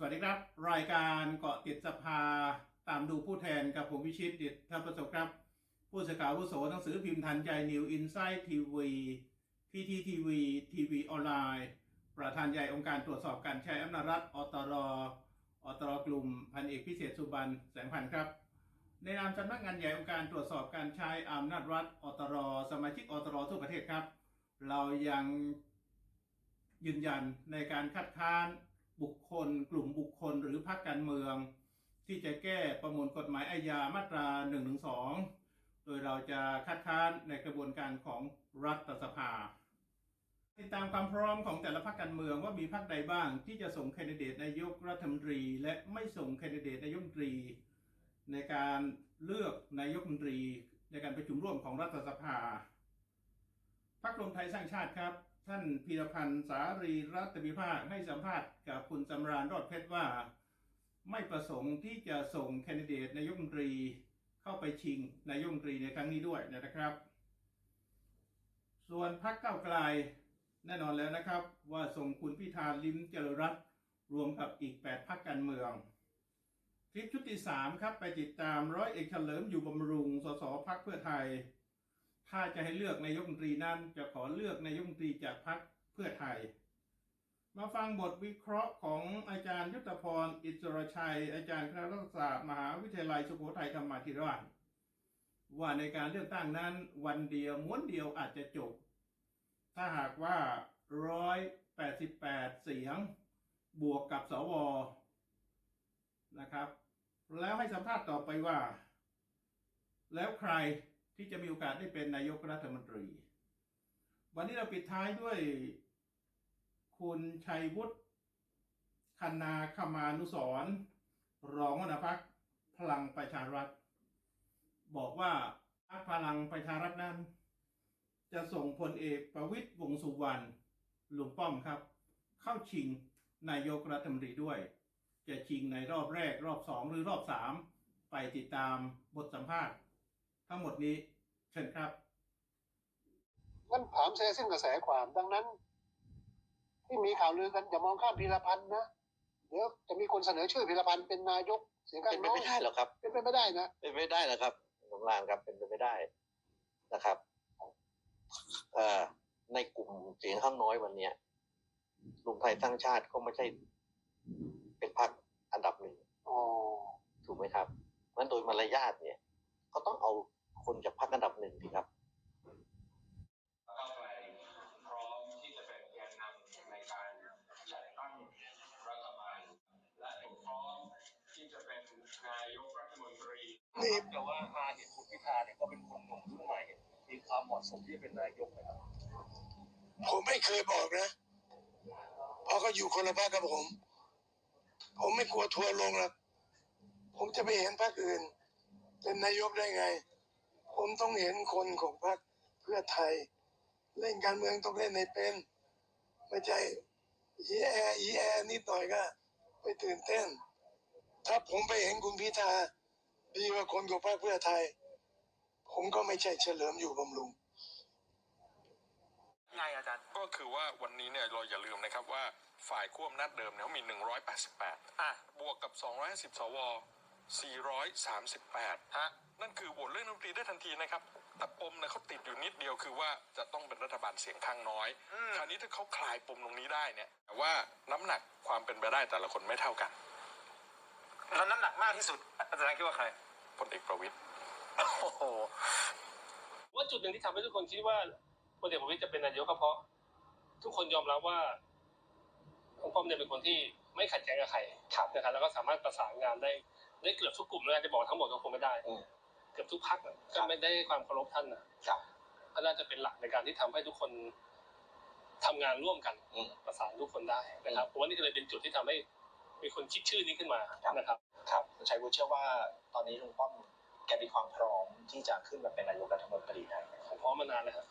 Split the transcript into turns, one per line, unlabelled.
สวัสดีครับ รายการเกาะติดสภาตามดูผู้แทนกับผมวิชิตดิตท่าประสบครับ ผู้สื่อข่าวอาวุโสหนังสือพิมพ์ทันใจนิวอินไซต์ทีวีพีทีทีวีทีวีออนไลน์ ประธานใหญ่องค์การตรวจสอบการใช้อำนาจรัฐอตรอตรกลุ่มพันเอกพิเศษสุบันแสงพันธ์ครับ ในนามสำนักงานใหญ่องค์การตรวจสอบการใช้อำนาจรัฐอตรสมาชิกอตรทั่วประเทศครับ เรายังยืนยันในการคัดค้าน บุคคล กลุ่มบุคคลหรือพรรคการเมือง ที่จะแก้ประมวลกฎหมายอาญามาตรา1นึโดยเราจะคัดค้านในกระบวนการของรัฐสภา ติดตามความพร้อมของแต่ละพรรคการเมืองว่ามีพรรคใดบ้าง ที่จะส่งแคนดิเดตนายกรัฐมนตรี และไม่ส่งแคนดิเดตนายกรัฐมนตรี ในการเลือกนายกรัฐมนตรี ในการประชุมร่วมของรัฐสภาพรรครวมไทยสร้างชาติครับ ท่านพีรพันธ์สารีรัตนวิภาคให้สัมภาษณ์กับคุณสำราญรอดเพชรว่า ไม่ประสงค์ที่จะส่งแคนดิเดตนายกรัฐมนตรีเข้าไปชิงนายกรัฐมนตรีในครั้งนี้ด้วยนะครับ ส่วนพรรคเก้าไกลแน่นอนแล้วนะครับ ว่าส่งคุณพิธาลิ้มเจริญรัตรวมกับอีก 8พรรคการเมืองคลิปชุดที่ 3 ครับ ไปติดตามร้อยเอกเฉลิมอยู่บำรุงสสพักเพื่อไทย ถ้าจะให้เลือกนายกรัฐมนตรีนั้น จะขอเลือกนายกรัฐมนตรีจากพรรคเพื่อไทย มาฟังบทวิเคราะห์ของอาจารย์ยุทธพรอิสรชัย อาจารย์คณะรัฐศาสตร์มหาวิทยาลัยสุโขทัยธรรมาธิราชว่าในการเลือกตั้งนั้นวันเดียวม้วนเดียวอาจจะจบ ถ้าหากว่า 188 เสียง บวกกับสวนะครับ แล้วให้สัมภาษณ์ต่อไปว่า แล้วใคร ที่จะมีโอกาสได้เป็นนายกรัฐมนตรี วันนี้เราปิดท้ายด้วย คุณชัยวุฒิคณาคมานุสรรองหัวหน้าพักพลังประชารัฐ บอกว่าพรรคพลังประชารัฐนั้น จะส่งพลเอกประวิตยวงสุวรรณลุงป้อมครับ เข้าชิงนายกรัฐมนตรีด้วย จะชิงในรอบแรกรอบสองหรือรอบสามไปติดตามบทสัมภาษณ์ ทั้งหมดนี้เชิญครับ
มันถามเซซึ่งกระแสความดังนั้น ที่มีข่าวลือกันอย่ามองข้ามพีรพันธ์นะเดี๋ยวจะมีคนเสนอชื่อพีรพันธ์เป็นนายกเสียงข้า
เป็น
ง
ไป
น้อย
ไม่ได้หรอกครับ
เป็นไปไม่ได้นะ
เป็นไปไม่ได้นะครับสงรานครับเป็นไปไม่ได้นะครับเอ่อในกลุ่มเสียงข้างน้อยวันเนี้ยรวมไทยสร้างชาติก็ไม่ใช่ เป็นพรรคอันดับหนึ่ง
อ๋อ
ถูกไหมครับนั้นโดยมารยาทเนี่ย ก็ต้องเอา คนจากพรรคอันดับหนึ่งดีครับ
พร้อมที่จะเป็นนายนำในการจัดตั้งรัฐบาลและพร้อมที่จะเป็นนายกรัฐมนตรี
นี่
แต่ว่าอาเห็นคุณพิธาเนี่ยก็เป็นคนหนุ่มรุ่นใหม่มีความเหมาะสมที่จะเป็นนายกนะครับ
ผมไม่เคยบอกนะ เพราะเขาอยู่คนละภาคกับผม ผมไม่กลัวทัวร์ลงหรอกผมจะไปเห็นพรรคอื่น เป็นนายกได้ไง ผมต้องเห็นคนของพรรคเพื่อไทย เล่นการเมืองต้องเล่นในเป็นไม่ใช่อีแออีแอนิดหน่อยก็ไปตื่นเต้น ถ้าผมไปเห็นคุณพิธาดีกว่าคนของพรรคเพื่อไทย ผมก็ไม่ใช่เฉลิมอยู่บำรุง
ไงอาจารย์
ก็คือว่าวันนี้เนี่ยเราอย่าลืมนะครับว่าฝ่ายขั้วอำนาจเดิมเนี่ยเขามี 188
อะ
บวกกับ 250 สว 438
ฮะ
นั่นคือโหวตเรื่องรัฐมนตรีได้ทันทีนะครับแต่ปมเนี่ยเขาติดอยู่นิดเดียวคือว่าจะต้องเป็นรัฐบาลเสียงข้างน้อย
อืม
คราวนี้ถ้าเขาคลายปมตรงนี้ได้เนี่ยแต่ว่าน้ำหนักความเป็นไปได้แต่ละคนไม่เท่ากัน
แล้วน้ำหนักมากที่สุดอาจารย์คิดว่าใคร
พลเอกประวิตย
โอ้โห
ว่าจุดหนึ่งที่ทำให้ทุกคนคิดว่าพลเอกประวิตยจะเป็นนายกก็เพราะ ทุกคนยอมรับว่าคุณป้อมเนี่ยเป็นคนที่ไม่ขัดแย้งกับใครครับนะครับแล้วก็สามารถประสานงานได้ได้เกือบทุกกลุ่มแล้วกันจะบอกทั้งหมดก็คงไม่ได้
อืม
เกือบทุกพักก็ไม่ได้ความเคารพท่านนะครับก็น่าจะเป็นหลักในการที่ทำให้ทุกคนทำงานร่วมกัน
อืม
ประสานทุกคนได้นะครับผมว่านี่ก็เลยเป็นจุดที่ทำให้มีคนคิดชื่อนี้ขึ้นมานะครับ
ครับคุณชัยวุฒิเชื่อว่าตอนนี้ลุงป้อมแกมีความพร้อมที่จะขึ้นมาเป็นนายกรัฐมนตรีได้ไหม
ผมพร้อมมานานแล้วครับ